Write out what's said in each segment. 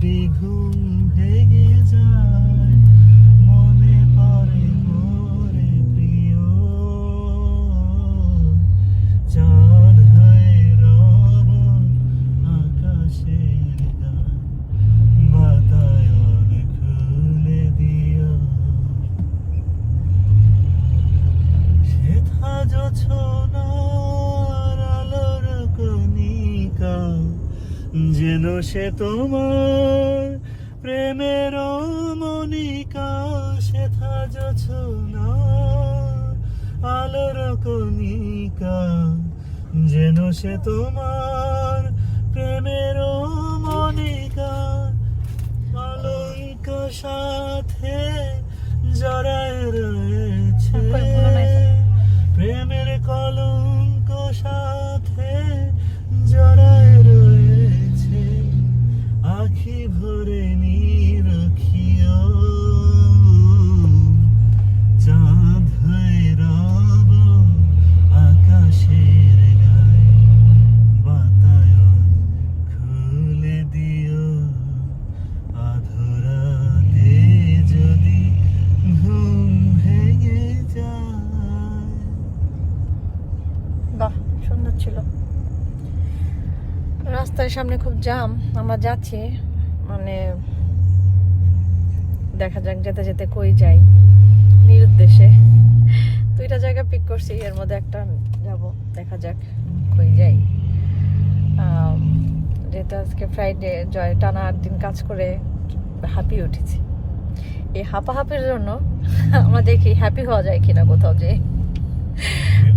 যদি ঘুম ভেঙে মনিকা সেথা জোছনার আলোর কণিকা যেন সে তোমার প্রেমের মনিকা। কলঙ্ক সাথে জড়ায় রয়েছে। প্রেমের কলঙ্ক সাথে জড়ায় রয়েছে। আখি ভরে নিরখিও সামনে খুব জাম আমরা যাচ্ছি মানে দেখা যাক যেতে যেতে কই যাই। নিরুদ্দেশে। দুইটা জায়গা পিক করছি এর মধ্যে একটা যাব দেখা যাক কই যাই। যেহেতু আজকে ফ্রাইডে জয় টানা আট দিন কাজ করে হাঁপিয়ে উঠেছি। এই হাঁপাহাঁপির জন্য আমরা দেখি হ্যাপি হওয়া যায় কিনা কোথাও যে।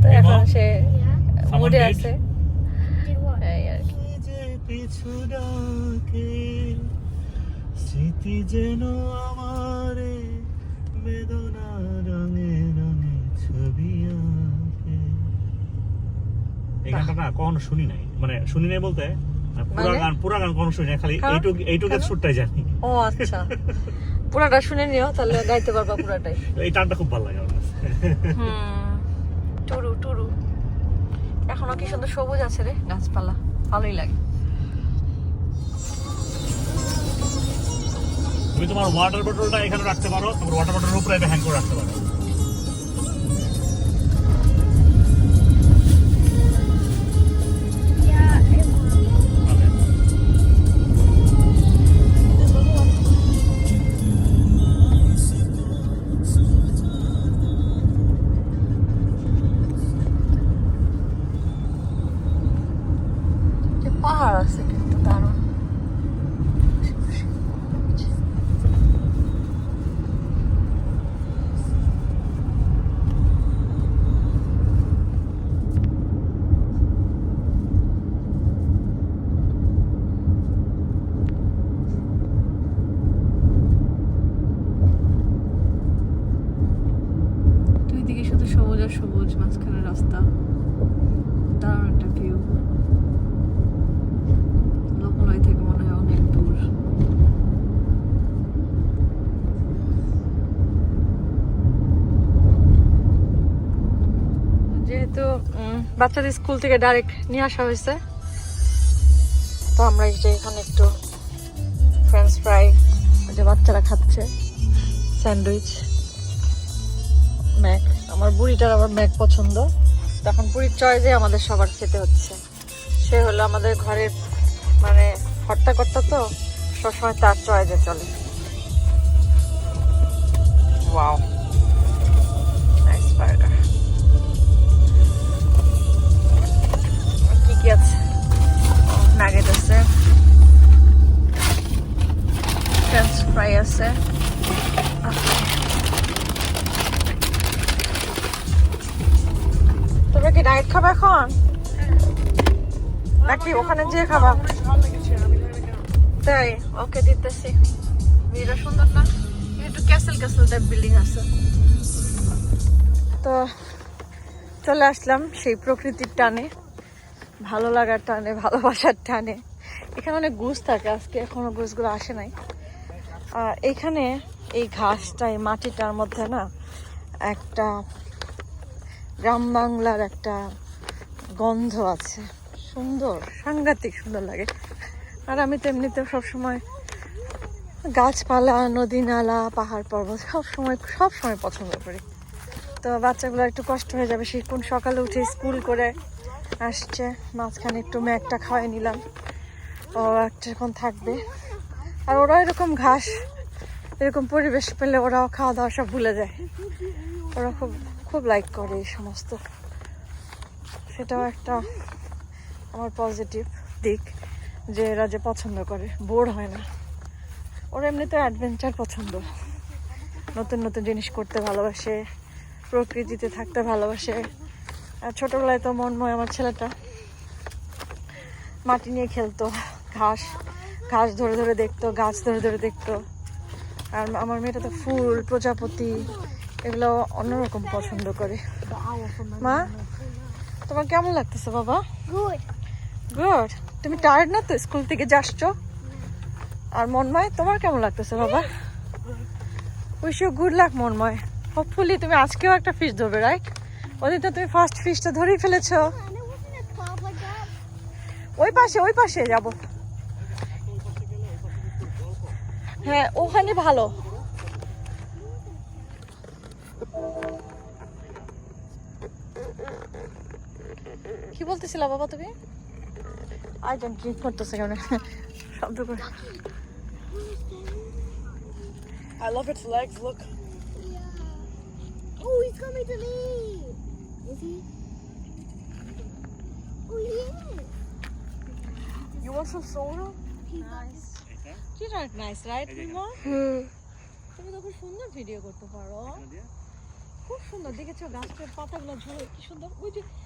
তো এখন সে মুডে আছে। পিছু ডাকে স্মৃতি যেন আমারে বেদনা রঙে রঙে ছবি আঁকে। এই গানটা না কখনো শুনি নাই। মানে শুনি নাই বলতে পুরা মানে? গান পুরা গান কখনো শুনি নাই খালি? এইটুকু এইটুকু সুরটাই জানি। ও আচ্ছা। পুরাটা শুনে নিও তাহলে গাইতে পারবা পুরাটাই। এই টানটা খুব ভালো লাগে আমার কাছে। টুরু টুরু। এখনও কি সুন্দর সবুজ আছে রে? গাছপালা। ভালোই লাগে। তুমি তোমার ওয়াটার বোতলটা এখানে রাখতে পারো, তোমার ওয়াটার বোতলের উপরে হ্যাং করে রাখতে পারো। শুধু সবুজ মাঝখানে রাস্তা। দারুণ একটা ভিউ লোকালয় থেকে মনে হয় অনেক দূর। যেহেতু বাচ্চাদের স্কুল থেকে ডাইরেক্ট নিয়ে আসা হয়েছে, তো আমরা যে এখানে একটু ফ্রেঞ্চ ফ্রাই যে বাচ্চারা খাচ্ছে, স্যান্ডউইচ ম্যাক আমার বুড়িটার আবার ম্যাক পছন্দ। তখন বুড়ির চয়েসে আমাদের সবার খেতে হচ্ছে। সে হলো আমাদের ঘরের মানে হর্তাকর্তা তো সবসময় তার চয়েসে চলে। ওয়াও নাইস কি কি আছে? নাগেট আছে। ফ্রেঞ্চ ফ্রাই আছে। খাবে এখন? নাকি ওখানে যেয়ে খাবা? তাই? ওকে দিতেছি। ভিডিও সুন্দর না? একটু ক্যাসেল ক্যাসেল টাইপ বিল্ডিং আছে। তো চলে আসলাম সেই প্রকৃতির টানে ভালো লাগার টানে ভালোবাসার টানে। এখানে অনেক গুছ থাকে আজকে এখনও গুছগুলো আসে নাই। আর এখানে এই ঘাসটা এই মাটিটার মধ্যে না একটা গ্রাম বাংলার একটা গন্ধ আছে। সুন্দর, সাংঘাতিক সুন্দর লাগে। আর আমি তো এমনিতেও সবসময় গাছপালা নদী নালা পাহাড় পর্বত সব সময় সব সময় পছন্দ করি। তো বাচ্চাগুলো একটু কষ্ট হয়ে যাবে, সে কোন সকালে উঠে স্কুল করে আসছে, মাঝখানে একটু ম্যাগটা খাওয়াই নিলাম। ও একটা এখন থাকবে। আর ওরা এরকম ঘাস, এরকম পরিবেশ পেলে ওরাও খাওয়া দাওয়া সব ভুলে যায়। ওরা খুব খুব লাইক করে এই সমস্ত। সেটাও একটা আমার পজিটিভ দিক, যে এরা যে পছন্দ করে। বোর হয় না। ওরা এমনিতে অ্যাডভেঞ্চার পছন্দ। নতুন নতুন জিনিস করতে ভালোবাসে, প্রকৃতিতে থাকতে ভালোবাসে। আর ছোটোবেলায় তো মনময় আমার ছেলেটা। মাটি নিয়ে খেলতো, ঘাস ঘাস ধরে ধরে দেখতো, গাছ ধরে ধরে দেখতো। আর আমার মেয়েটা তো ফুল, প্রজাপতি এগুলো অন্যরকম পছন্দ করে। মা তোমার কেমন লাগতেছে বাবা? গুড তুমি টায়ার্ড না তো? স্কুল থেকে যাচ্ছ আর মনময় তোমার কেমন লাগতেছে বাবা? Wish you good luck Monmoy. Hopefully তুমি আজকেও একটা ফিশ ধরবে রাইট ওদিন তো তুমি ফার্স্ট ফিশটা ধরেই ফেলেছো। That. ওই পাশে ওই পাশে যাব। হ্যাঁ ওখানে ভালো। করতেছিল বাবা তুমি? আই জান কি করতেছ কেন শব্দ করে। I love its legs look oh he nice right nice hmm তুমি তো সুন্দর ভিডিও করতে পারো। খুব সুন্দর দেখেছ গাছের পাতাগুলো ঝুলে কি সুন্দর। ওই যে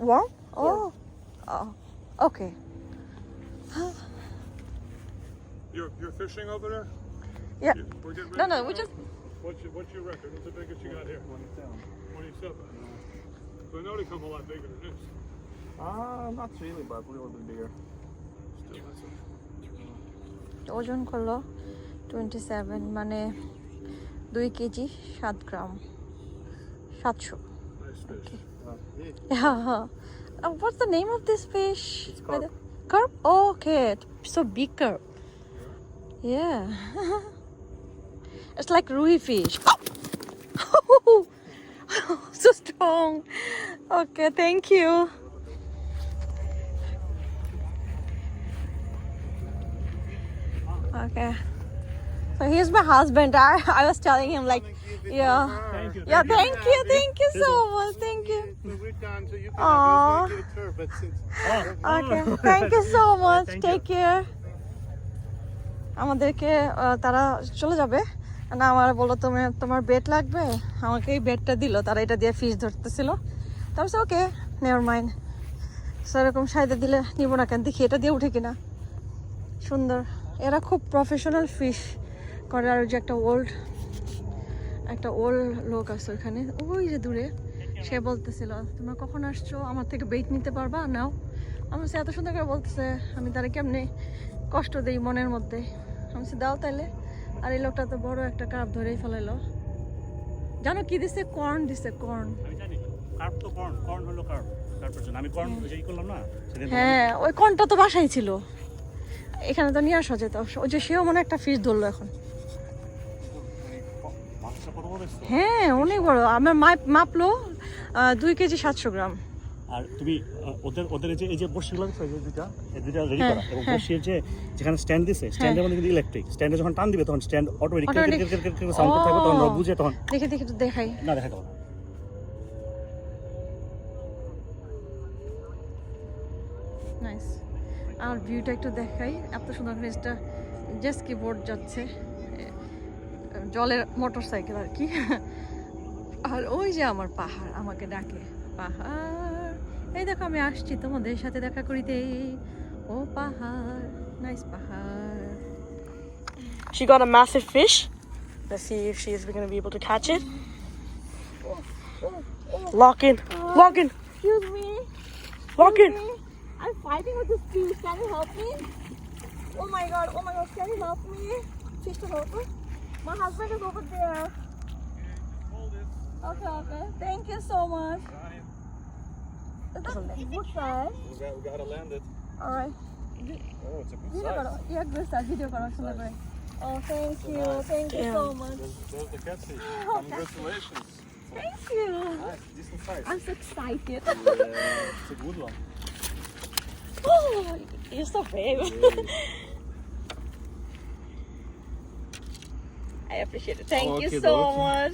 Worm? Oh, oh, okay. You're, you're fishing over there? Yeah. You- We're getting No, ready no, to we go? just What's your, what's your record? What's the biggest you got here? 27. So I know they come a lot bigger than this. Uh, not really, but a little bit bigger. Still, that's a, ওজন করলো twenty seven মানে দুই KG সাত গ্রাম সাতশো nice fish. Yeah. Uh, what's the name of this fish? It's carp. Carp? Oh, okay. So big carp. Yeah. it's like Rui fish. Oh! so strong. Okay, thank you. Okay. So here's my husband. I, I was telling him like, yeah. Thank you. Yeah, thank you, thank you so much, thank you. We're done, so you can Aw. get a turf, but since Okay, thank you so much. Take care. আমাদেরকে তারা চলে যাবে না আমার বলল তুমি তোমার bed লাগবে আমাকে এই বেডটা দিল তারা এটা দিয়ে ফিশ ধরতেছিল তারপর ওকে নেওয়ার মাইন্ড সেরকম সাইডে দিলে নিব না কেন দেখি এটা দিয়ে উঠে কিনা সুন্দর এরা খুব প্রফেশনাল ফিশ করে আর ওই যে একটা ওল্ড একটা ওল্ড লোক আছে ওখানে ওই যে দূরে সে বলতেছিল তোমরা কখন আসছো? আমার থেকে বেইট নিতে পারবা? নাও। আমি সে এত সুন্দর করে বলতেছে আমি তারা কেমনে কষ্ট দেই মনের মধ্যে? আমি সে দাও তাইলে। আর এই লোকটা তো বড় একটা কাপ ধরেই ফেলাইলো। জানো কি দিছে? কর্ন দিছে কর্ন। আমি জানি কর্ন কর্ন হলো কার্প কার্পের জন্য। আমি কর্ন যেই করলাম না হ্যাঁ ওই কর্নটা তো বাসায় ছিল। এখানে তো নিয়ে আসা যেত। ওই যে সেও মনে একটা ফিশ ধরলো এখন মাছটা কত বড় এসছে? হ্যাঁ অনেক বড়। আমার মাপ মাপলো দুই কেজি সাতশো গ্রাম। আর তুমি ওদের ওদের যে এই যে বসিগুলো দেখছ এই যে এই দুইটা রেডি হ্যাঁ, করা এবং হ্যাঁ। যে যেখানে স্ট্যান্ড দিছে স্ট্যান্ডের মধ্যে কিন্তু ইলেকট্রিক স্ট্যান্ডে যখন টান দিবে তখন স্ট্যান্ড অটোমেটিক সাউন্ড করতে থাকবে তখন। বুঝে তখন দেখে দেখে একটু দেখাই। না দেখা যাবে নাইস আর ভিউটা একটু দেখাই। এত সুন্দর জিনিসটা জেসকি বোর্ড যাচ্ছে। জলের মোটর সাইকেল আর কি আর ওই যে আমার পাহাড় আমাকে ডাকে পাহাড় এই দেখো আমি আসছি তোমাদের সাথে দেখা করিতে ও পাহাড় নাইস পাহাড় She got a massive fish. Let's see if she's going to be able to catch it. Lock in. Lock in. Excuse me. Lock in. I'm fighting with this fish. Can you help me? Oh my god. Oh my god. Can you help me? Fish to help me? My husband is over there. Okay, okay. Thank you so much. Is that a good size? We got, we got to land it. All right. Oh, it's a good size. Yeah, good size. Video correction. Oh, thank so you. Nice. Thank yeah. you so much. There's, there's the catfish. Oh, Congratulations. Thank you. Nice, decent size. I'm so excited. yeah, it's a good one. Oh, you're so brave. Appreciate it. Thank you so okay. much.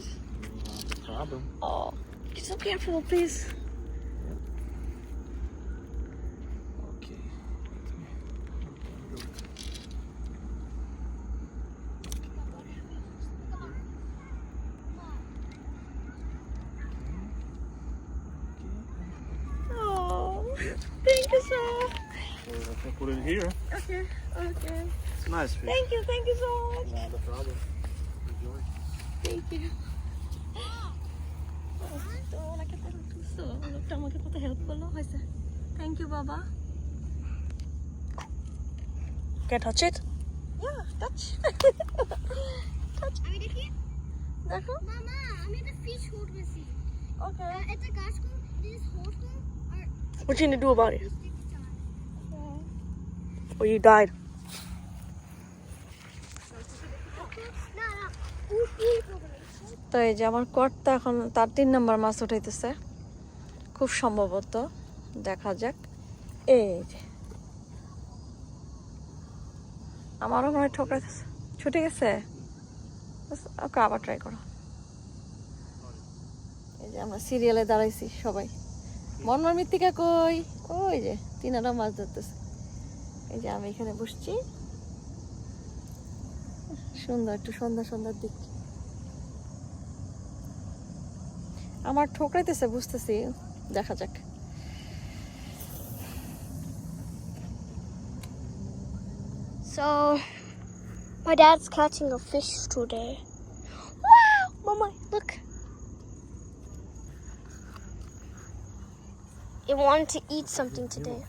No problem. Oh, be so careful, please. Okay. Oh, thank you so So I can put it here. Okay, okay. It's nice fish. Thank you, thank you so much. Not a problem. Enjoy. Thank you. তো ওনাকে তো তো লোকটা আমাকে কত help করলো হয়েছে thank you বাবা Can I touch it? Yeah touch আমি দেখি দেখো মামা আমি একটা ফিশ হোল্ড করছি ওকে আহ, একটা গাছ করুন দিস হোল্ড করুন আর What you gonna do about it? stick চাই Or you died? তো এই যে আমার কর্তা এখন তার তিন নাম্বার মাছ উঠাইতেছে। খুব সম্ভবত, দেখা যাক। এই যে। আমারও মনে হয় ঠোকরাইতেছে ছুটে গেছে? ওকে আবার ট্রাই করো। এই যে আমরা সিরিয়ালে দাঁড়াইছি সবাই। মনমার মৃত্তিকা কই? ওই যে তিনারা মাছ ধরতেছে। এই যে আমি এখানে বসছি। সুন্দর একটু সন্ধ্যা সন্ধ্যার দিক আমার ঠোকরাইতেছে বুঝতেছি দেখা যাক So, my dad's catching a fish today. Wow! Mama, look. It wanted to eat something today.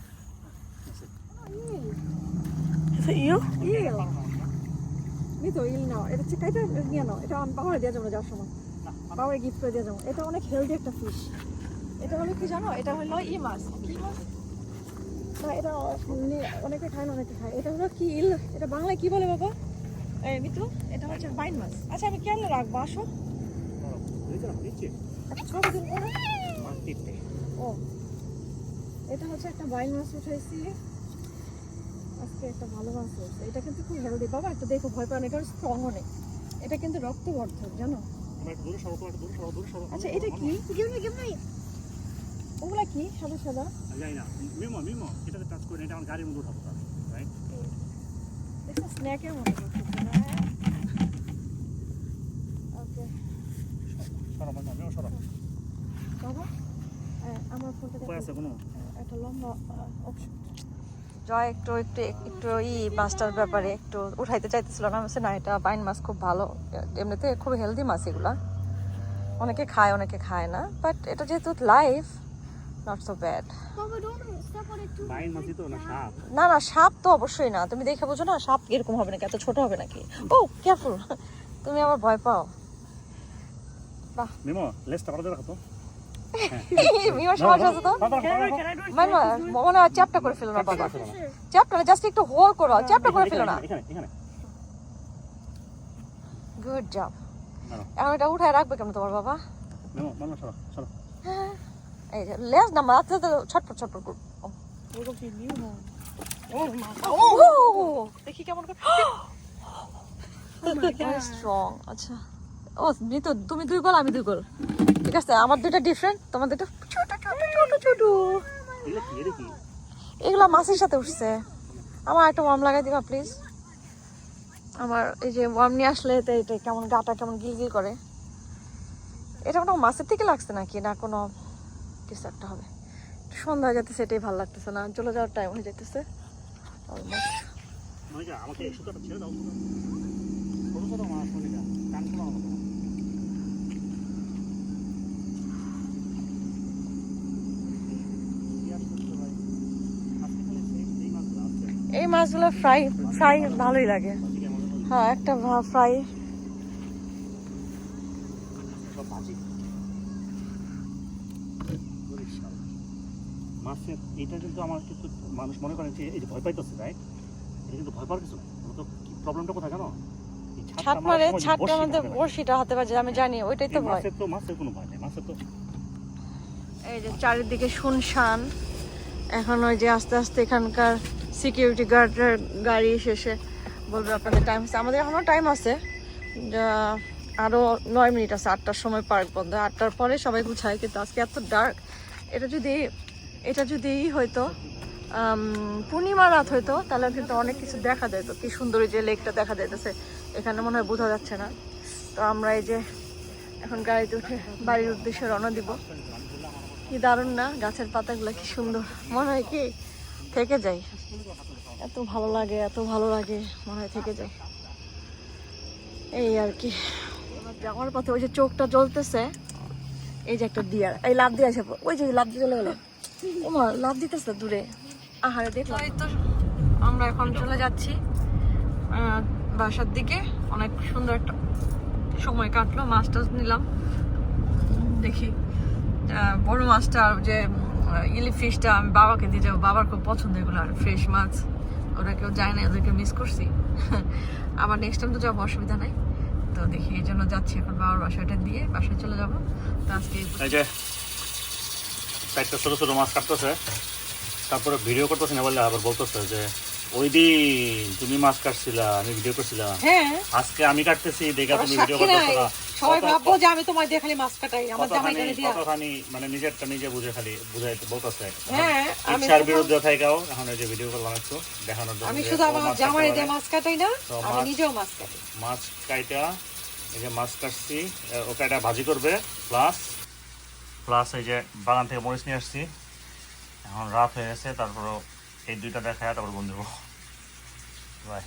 Is it you? ইল নি তো ইল নাও। এটা হচ্ছে এটা নিয়ে নাও। এটা পাহাড়ে দিয়ে যাব যাওয়ার সময়। পাহাড়ে গিফট করে দিয়ে যাব। এটা অনেক হেলদি একটা ফিশ এটা হলো কি জানো? এটা হলো ই মাছ। কি মাছ? না এটা নি- অনেকে খায় না অনেকে খায়। এটা হলো কি ইল? এটা বাংলায় কি বলে বাবা? এই মিতু এটা হচ্ছে বাইন মাছ। আচ্ছা আমি কেন রাখব আসো। না? ও। এটা হচ্ছে একটা বাইন মাছ উঠাইছি। আজকে একটা ভালো মাছ হয়েছে এটা কিন্তু খুব হেলদি বাবা একটু দেখো ভয় পান এটা স্ট্রং অনেক এটা কিন্তু রক্তবর্ধক জানো? আচ্ছা এটা কি. ওগুলা কি? সাদা সাদা? জানি না। মিমো, মিমো, এটাতে টাচ করে এটা আমার গাড়ির মধ্যে উঠাবো right? দেখো স্ন্যাকের মতো ওকে। সরো, মিমো, মিমো, সরো। বাবা আমার ফোনটা আছে কোনো? একটা লম্বা অপশন জয় একটু একটু একটু ই মাছটার ব্যাপারে একটু উঠাইতে চাইতেছিল না। বলছি, না এটা বাইন মাছ খুব ভালো। এমনিতে খুব হেলদি মাছ এগুলা। অনেকে খায় অনেকে খায় না। বাট এটা যেহেতু life not so bad Mama, don't step on it too. বাইন মাছই তো, না না। না সাপ তো অবশ্যই না। তুমি দেখে বুঝো না সাপ এরকম হবে নাকি? এত ছোট হবে নাকি? ও কেয়ারফুল তুমি আবার ভয় পাও। মিমো, লেজটা ভালো করে রাখো তো। মিমার আছে তো বাবা, মানে হয় চ্যাপটা করে ফেলো না বাবা চ্যাপটা জাস্ট একটু হোল করো চ্যাপটা করে ফেলো না। গুড জব এখন এটা উঠায় রাখবে কেন তোমার বাবা মিমো, মিমো। এই লেজ না মাথা তো ছটফট ছটফট করো ও দেখি কেমন করে স্ট্রং আচ্ছা ও মিতু তুমি দুই গোল, আমি দুই গোল। ঠিক আছে, আমার দুইটা ডিফারেন্ট তোমার দুইটা ছোট ছোট ছোট ছোট এগুলো এটা মাছের সাথে উঠছে। আমার একটা ওয়ার্ম লাগাই দিবা প্লিজ আমার এই যে ওয়ার্ম নিয়ে আসলে তো এটা কেমন গাটা কেমন গিলগিল করে। এটা কোনো মাছের থেকে লাগছে নাকি, না কোনো কিছু একটা হবে? সন্ধ্যা হয়ে যেতেছে এটাই ভালো লাগতেছে না। চলে যাওয়ার টাইম হয়ে যেতেছে আমাকে এই সুতাটা ছেড়ে দাও তো। মাছগুলো ফ্রাই ফ্রাই ভালোই লাগে। হ্যাঁ একটা ফ্রাই। মাছের এটা কিন্তু আমার কিন্তু মানুষ মনে করেন যে এই যে ভয় পাইতেছে রাইট এটা কিন্তু ভয় পাওয়ার কিছু না তো প্রবলেমটা কোথায় জানো? ছাট মারার মারে সময় যে ছাটটার বড়শি মধ্যে থাকে না, বড়শিটা হাতে বাজে আমি জানি ওইটাই তো ভয়। মাছের তো মাছের কোনো ভয় নেই মাছের তো এই যে চারিদিকে শুনশান। এখন ওই যে আস্তে আস্তে এখানকার সিকিউরিটি গার্ডের গাড়ি শেষে বলবে আপনাদের টাইম আছে আমাদের এখনও টাইম আছে। যা- আরও নয় মিনিট আছে। আটটার সময় পার্ক বন্ধ। আটটার পরে সবাই গুছায়। কিন্তু আজকে এত ডার্ক এটা যদি এটা যদি হয়তো পূর্ণিমা রাত হয়তো, তাহলে কিন্তু অনেক কিছু দেখা যেত কি সুন্দর যে লেকটা দেখা যাইতেছে, এখানে মনে হয় বোঝা যাচ্ছে না। তো আমরা এই যে, এখন গাড়িতে উঠে বাড়ির উদ্দেশ্যে রওনা দিব। কি দারুণ না? গাছের পাতাগুলো কি সুন্দর। মনে হয় কি থেকে যাই। এত ভালো লাগে, এত ভালো লাগে, মনে হয় থেকে যাই। এই আর কি। যাওয়ার পথে ওই যে চোখটা জ্বলতেছে, এই যে একটা ডিয়ার এই লাভ দিয়ে আছে ওই যে লাভ দিয়ে চলে গেলো। ওমা লাভ দিতেছে দূরে। আহারে, দেখলাম। এই তো আমরা এখন চলে যাচ্ছি বাসার দিকে। অনেক সুন্দর একটা সময় কাটলো, মাছ টাছ নিলাম। দেখি বড় মাছটা যে ইলি ফিশটা আমি বাবাকে দিয়ে যাব। বাবার খুব পছন্দ এগুলো আর ফ্রেশ মাছ। ওরা কেউ যায় না, ওদেরকে মিস করছি। আবার নেক্সট টাইম তো যাব, অসুবিধা নাই। তো দেখি, এই জন্য যাচ্ছি এখন বাবার বাসাটা দিয়ে বাসায় চলে যাব। তো আজকে ছোট ছোট মাছ কাটতেছে। তারপরে ভিডিও করতেছে না বললে আবার বলতেছে যে ওই দিন তুমি মাছ কাটছিলা আমি ভিডিও করছিলাম। হ্যাঁ। আজকে আমি কাটতেছি দেখে তুমি ভিডিও করতেছো সবাই ভাববো যে আমি তোমার দিয়ে খালি মাছ কাটাই আমার জামাই করে দিয়া কতখানি মানে নিজেরটা নিজে বুঝে খালি বুঝাইতে বলতেছে। হ্যাঁ আমি ইচ্ছার বিরুদ্ধে থাকাও এখন এই যে ভিডিও করলাম একটু দেখানোর জন্য আমি শুধু আমার জামাই দিয়ে মাছ কাটাই না আমি নিজেও মাছ কাটি। মাছ কাইটা এই যে মাছ কাটছি ওকে এটা ভাজি করবে প্লাস প্লাস এই যে বাগান থেকে মরিচ নিয়ে আসছি। এখন রাত হয়ে গেছে তারপরও এই দুইটা দেখা তারপর বন্ধু বাই